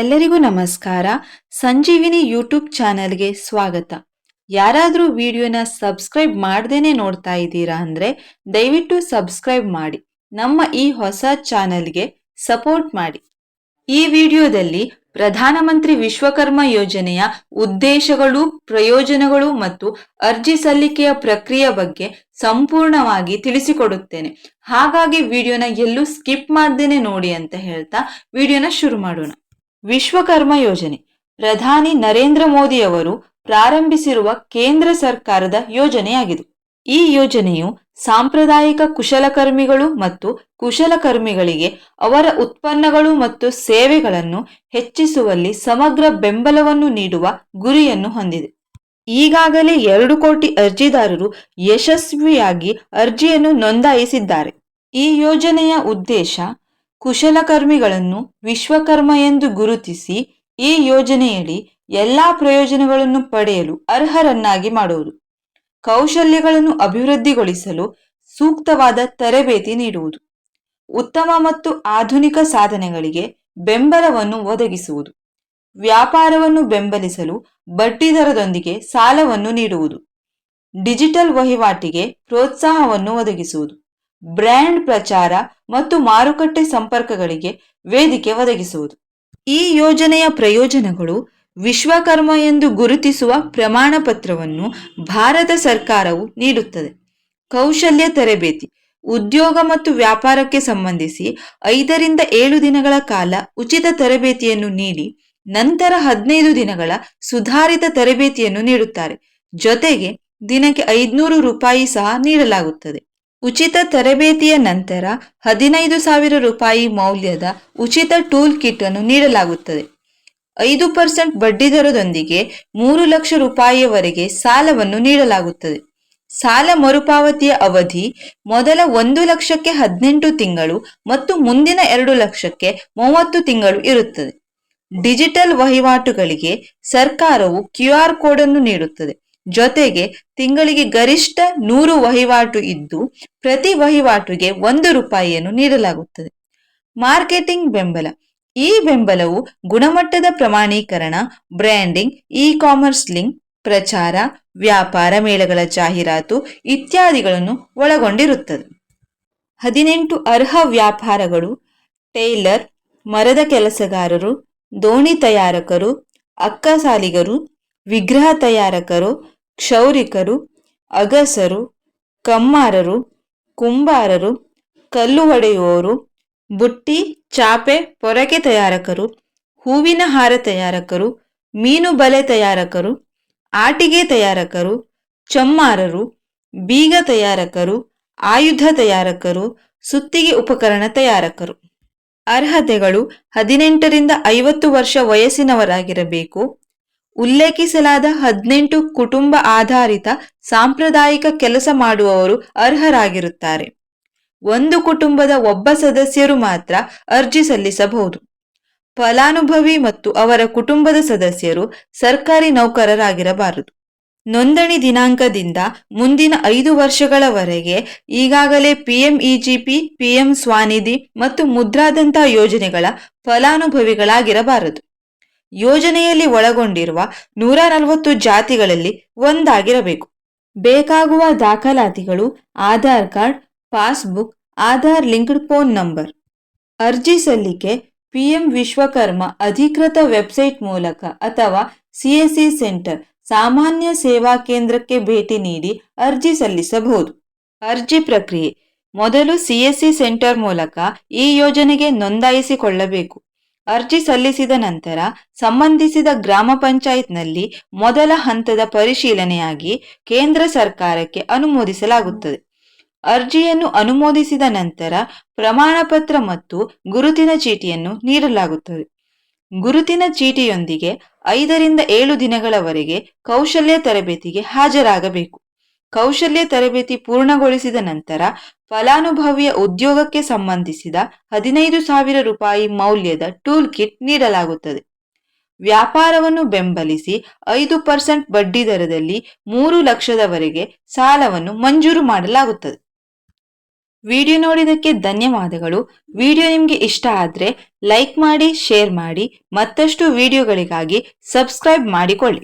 ಎಲ್ಲರಿಗೂ ನಮಸ್ಕಾರ. ಸಂಜೀವಿನಿ ಯೂಟ್ಯೂಬ್ ಚಾನೆಲ್ಗೆ ಸ್ವಾಗತ. ಯಾರಾದರೂ ವಿಡಿಯೋನ ಸಬ್ಸ್ಕ್ರೈಬ್ ಮಾಡ್ದೇನೆ ನೋಡ್ತಾ ಇದ್ದೀರಾ ಅಂದರೆ ದಯವಿಟ್ಟು ಸಬ್ಸ್ಕ್ರೈಬ್ ಮಾಡಿ. ನಮ್ಮ ಈ ಹೊಸ ಚಾನೆಲ್ಗೆ ಸಪೋರ್ಟ್ ಮಾಡಿ. ಈ ವಿಡಿಯೋದಲ್ಲಿ ಪ್ರಧಾನಮಂತ್ರಿ ವಿಶ್ವಕರ್ಮ ಯೋಜನೆಯ ಉದ್ದೇಶಗಳು, ಪ್ರಯೋಜನಗಳು ಮತ್ತು ಅರ್ಜಿ ಸಲ್ಲಿಕೆಯ ಪ್ರಕ್ರಿಯೆ ಬಗ್ಗೆ ಸಂಪೂರ್ಣವಾಗಿ ತಿಳಿಸಿಕೊಡುತ್ತೇನೆ. ಹಾಗಾಗಿ ವಿಡಿಯೋನ ಎಲ್ಲೂ ಸ್ಕಿಪ್ ಮಾಡ್ದೇನೆ ನೋಡಿ ಅಂತ ಹೇಳ್ತಾ ವಿಡಿಯೋನ ಶುರು ಮಾಡೋಣ. ವಿಶ್ವಕರ್ಮ ಯೋಜನೆ. ಪ್ರಧಾನಿ ನರೇಂದ್ರ ಮೋದಿಯವರು ಪ್ರಾರಂಭಿಸಿರುವ ಕೇಂದ್ರ ಸರ್ಕಾರದ ಯೋಜನೆಯಾಗಿದೆ. ಈ ಯೋಜನೆಯು ಸಾಂಪ್ರದಾಯಿಕ ಕುಶಲಕರ್ಮಿಗಳು ಮತ್ತು ಕುಶಲಕರ್ಮಿಗಳಿಗೆ ಅವರ ಉತ್ಪನ್ನಗಳು ಮತ್ತು ಸೇವೆಗಳನ್ನು ಹೆಚ್ಚಿಸುವಲ್ಲಿ ಸಮಗ್ರ ಬೆಂಬಲವನ್ನು ನೀಡುವ ಗುರಿಯನ್ನು ಹೊಂದಿದೆ. ಈಗಾಗಲೇ ಎರಡು ಕೋಟಿ ಅರ್ಜಿದಾರರು ಯಶಸ್ವಿಯಾಗಿ ಅರ್ಜಿಯನ್ನು ನೋಂದಾಯಿಸಿದ್ದಾರೆ. ಈ ಯೋಜನೆಯ ಉದ್ದೇಶ ಕುಶಲಕರ್ಮಿಗಳನ್ನು ವಿಶ್ವಕರ್ಮ ಎಂದು ಗುರುತಿಸಿ ಈ ಯೋಜನೆಯಡಿ ಎಲ್ಲಾ ಪ್ರಯೋಜನಗಳನ್ನು ಪಡೆಯಲು ಅರ್ಹರನ್ನಾಗಿ ಮಾಡುವುದು. ಕೌಶಲ್ಯಗಳನ್ನು ಅಭಿವೃದ್ಧಿಗೊಳಿಸಲು ಸೂಕ್ತವಾದ ತರಬೇತಿ ನೀಡುವುದು. ಉತ್ತಮ ಮತ್ತು ಆಧುನಿಕ ಸಾಧನೆಗಳಿಗೆ ಬೆಂಬಲವನ್ನು ಒದಗಿಸುವುದು. ವ್ಯಾಪಾರವನ್ನು ಬೆಂಬಲಿಸಲು ಬಡ್ಡಿದರದೊಂದಿಗೆ ಸಾಲವನ್ನು ನೀಡುವುದು. ಡಿಜಿಟಲ್ ವಹಿವಾಟಿಗೆ ಪ್ರೋತ್ಸಾಹವನ್ನು ಒದಗಿಸುವುದು. ಬ್ರ್ಯಾಂಡ್ ಪ್ರಚಾರ ಮತ್ತು ಮಾರುಕಟ್ಟೆ ಸಂಪರ್ಕಗಳಿಗೆ ವೇದಿಕೆ ಒದಗಿಸುವುದು. ಈ ಯೋಜನೆಯ ಪ್ರಯೋಜನಗಳು ವಿಶ್ವಕರ್ಮ ಎಂದು ಗುರುತಿಸುವ ಪ್ರಮಾಣ ಪತ್ರವನ್ನು ಭಾರತ ಸರ್ಕಾರವು ನೀಡುತ್ತದೆ. ಕೌಶಲ್ಯ ತರಬೇತಿ, ಉದ್ಯೋಗ ಮತ್ತು ವ್ಯಾಪಾರಕ್ಕೆ ಸಂಬಂಧಿಸಿ ಐದರಿಂದ ಏಳು ದಿನಗಳ ಕಾಲ ಉಚಿತ ತರಬೇತಿಯನ್ನು ನೀಡಿ, ನಂತರ ಹದಿನೈದು ದಿನಗಳ ಸುಧಾರಿತ ತರಬೇತಿಯನ್ನು ನೀಡುತ್ತಾರೆ. ಜೊತೆಗೆ ದಿನಕ್ಕೆ ಐದುನೂರು ರೂಪಾಯಿ ಸಹ ನೀಡಲಾಗುತ್ತದೆ. ಉಚಿತ ತರಬೇತಿಯ ನಂತರ ಹದಿನೈದು ಸಾವಿರ ರೂಪಾಯಿ ಮೌಲ್ಯದ ಉಚಿತ ಟೂಲ್ ಕಿಟ್ ಅನ್ನು ನೀಡಲಾಗುತ್ತದೆ. ಐದು ಪರ್ಸೆಂಟ್ ಬಡ್ಡಿದರದೊಂದಿಗೆ ಮೂರು ಲಕ್ಷ ರೂಪಾಯಿಯವರೆಗೆ ಸಾಲವನ್ನು ನೀಡಲಾಗುತ್ತದೆ. ಸಾಲ ಮರುಪಾವತಿಯ ಅವಧಿ ಮೊದಲ ಒಂದು ಲಕ್ಷಕ್ಕೆ ಹದಿನೆಂಟು ತಿಂಗಳು ಮತ್ತು ಮುಂದಿನ ಎರಡು ಲಕ್ಷಕ್ಕೆ ಮೂವತ್ತು ತಿಂಗಳು ಇರುತ್ತದೆ. ಡಿಜಿಟಲ್ ವಹಿವಾಟುಗಳಿಗೆ ಸರ್ಕಾರವು ಕ್ಯೂ ಆರ್ ಕೋಡ್ ಅನ್ನು ನೀಡುತ್ತದೆ. ಜೊತೆಗೆ ತಿಂಗಳಿಗೆ ಗರಿಷ್ಠ ನೂರು ವಹಿವಾಟು ಇದ್ದು ಪ್ರತಿ ವಹಿವಾಟುಗೆ ಒಂದು ರೂಪಾಯಿಯನ್ನು ನೀಡಲಾಗುತ್ತದೆ. ಮಾರ್ಕೆಟಿಂಗ್ ಬೆಂಬಲ. ಈ ಬೆಂಬಲವು ಗುಣಮಟ್ಟದ ಪ್ರಮಾಣೀಕರಣ, ಬ್ರ್ಯಾಂಡಿಂಗ್ ಇ ಕಾಮರ್ಸ್ ಲಿಂಕ್, ಪ್ರಚಾರ, ವ್ಯಾಪಾರ ಮೇಳಗಳ ಜಾಹೀರಾತು ಇತ್ಯಾದಿಗಳನ್ನು ಒಳಗೊಂಡಿರುತ್ತದೆ. ಹದಿನೆಂಟು ಅರ್ಹ ವ್ಯಾಪಾರಗಳು, ಟೈಲರ್, ಮರದ ಕೆಲಸಗಾರರು, ದೋಣಿ ತಯಾರಕರು, ಅಕ್ಕಸಾಲಿಗರು ವಿಗ್ರಹ ತಯಾರಕರು, ಕ್ಷೌರಿಕರು, ಅಗಸರು, ಕಮ್ಮಾರರು, ಕುಂಬಾರರು, ಕಲ್ಲು ಹೊಡೆಯುವವರು, ಬುಟ್ಟಿ, ಚಾಪೆ, ಪೊರಕೆ ತಯಾರಕರು, ಹೂವಿನ ಹಾರ ತಯಾರಕರು ಮೀನು ಬಲೆ ತಯಾರಕರು, ಆಟಿಗೆ ತಯಾರಕರು, ಚಮ್ಮಾರರು, ಬೀಗ ತಯಾರಕರು, ಆಯುಧ ತಯಾರಕರು, ಸುತ್ತಿಗೆ ಉಪಕರಣ ತಯಾರಕರು. ಅರ್ಹತೆಗಳು ಹದಿನೆಂಟರಿಂದ ಐವತ್ತು ವರ್ಷ ವಯಸ್ಸಿನವರಾಗಿರಬೇಕು. ಉಲ್ಲೇಖಿಸಲಾದ ಹದಿನೆಂಟು ಕುಟುಂಬ ಆಧಾರಿತ ಸಾಂಪ್ರದಾಯಿಕ ಕೆಲಸ ಮಾಡುವವರು ಅರ್ಹರಾಗಿರುತ್ತಾರೆ. ಒಂದು ಕುಟುಂಬದ ಒಬ್ಬ ಸದಸ್ಯರು ಮಾತ್ರ ಅರ್ಜಿ ಸಲ್ಲಿಸಬಹುದು. ಫಲಾನುಭವಿ ಮತ್ತು ಅವರ ಕುಟುಂಬದ ಸದಸ್ಯರು ಸರ್ಕಾರಿ ನೌಕರರಾಗಿರಬಾರದು. ನೋಂದಣಿ ದಿನಾಂಕದಿಂದ ಮುಂದಿನ ಐದು ವರ್ಷಗಳವರೆಗೆ ಈಗಾಗಲೇ ಪಿಎಂಇಜಿಪಿ ಪಿಎಂ ಸ್ವಾನಿಧಿ ಮತ್ತು ಮುದ್ರಾದಂತಹ ಯೋಜನೆಗಳ ಫಲಾನುಭವಿಗಳಾಗಿರಬಾರದು. ಯೋಜನೆಯಲ್ಲಿ ಒಳಗೊಂಡಿರುವ ನೂರ ನಲವತ್ತು ಜಾತಿಗಳಲ್ಲಿ ಒಂದಾಗಿರಬೇಕು. ಬೇಕಾಗುವ ದಾಖಲಾತಿಗಳು, Aadhaar card, passbook, Aadhaar linked phone number. ಅರ್ಜಿ ಸಲ್ಲಿಕೆ, ಪಿಎಂ ವಿಶ್ವಕರ್ಮ ಅಧಿಕೃತ ವೆಬ್ಸೈಟ್ ಮೂಲಕ ಅಥವಾ ಸಿಎಸ್ಸಿ ಸೆಂಟರ್ ಸಾಮಾನ್ಯ ಸೇವಾ ಕೇಂದ್ರಕ್ಕೆ ಭೇಟಿ ನೀಡಿ ಅರ್ಜಿ ಸಲ್ಲಿಸಬಹುದು. ಅರ್ಜಿ ಪ್ರಕ್ರಿಯೆ, ಮೊದಲು ಸಿಎಸ್ಸಿ ಸೆಂಟರ್ ಮೂಲಕ ಈ ಯೋಜನೆಗೆ ನೋಂದಾಯಿಸಿಕೊಳ್ಳಬೇಕು. ಅರ್ಜಿ ಸಲ್ಲಿಸಿದ ನಂತರ ಸಂಬಂಧಿಸಿದ ಗ್ರಾಮ ಪಂಚಾಯತ್ನಲ್ಲಿ ಮೊದಲ ಹಂತದ ಪರಿಶೀಲನೆಯಾಗಿ ಕೇಂದ್ರ ಸರ್ಕಾರಕ್ಕೆ ಅನುಮೋದಿಸಲಾಗುತ್ತದೆ. ಅರ್ಜಿಯನ್ನು ಅನುಮೋದಿಸಿದ ನಂತರ ಪ್ರಮಾಣ ಪತ್ರ ಮತ್ತು ಗುರುತಿನ ಚೀಟಿಯನ್ನು ನೀಡಲಾಗುತ್ತದೆ. ಗುರುತಿನ ಚೀಟಿಯೊಂದಿಗೆ ಐದರಿಂದ ಏಳು ದಿನಗಳವರೆಗೆ ಕೌಶಲ್ಯ ತರಬೇತಿಗೆ ಹಾಜರಾಗಬೇಕು. ಕೌಶಲ್ಯ ತರಬೇತಿ ಪೂರ್ಣಗೊಳಿಸಿದ ನಂತರ ಫಲಾನುಭವಿಯ ಉದ್ಯೋಗಕ್ಕೆ ಸಂಬಂಧಿಸಿದ ಹದಿನೈದು ಸಾವಿರ ರೂಪಾಯಿ ಮೌಲ್ಯದ ಟೂಲ್ ಕಿಟ್ ನೀಡಲಾಗುತ್ತದೆ. ವ್ಯಾಪಾರವನ್ನು ಬೆಂಬಲಿಸಿ ಐದು ಪರ್ಸೆಂಟ್ ಬಡ್ಡಿ ದರದಲ್ಲಿ ಮೂರು ಲಕ್ಷದವರೆಗೆ ಸಾಲವನ್ನು ಮಂಜೂರು ಮಾಡಲಾಗುತ್ತದೆ. ವಿಡಿಯೋ ನೋಡಿದಕ್ಕೆ ಧನ್ಯವಾದಗಳು. ವಿಡಿಯೋ ನಿಮಗೆ ಇಷ್ಟ ಆದರೆ ಲೈಕ್ ಮಾಡಿ, ಶೇರ್ ಮಾಡಿ, ಮತ್ತಷ್ಟು ವಿಡಿಯೋಗಳಿಗಾಗಿ ಸಬ್ಸ್ಕ್ರೈಬ್ ಮಾಡಿಕೊಳ್ಳಿ.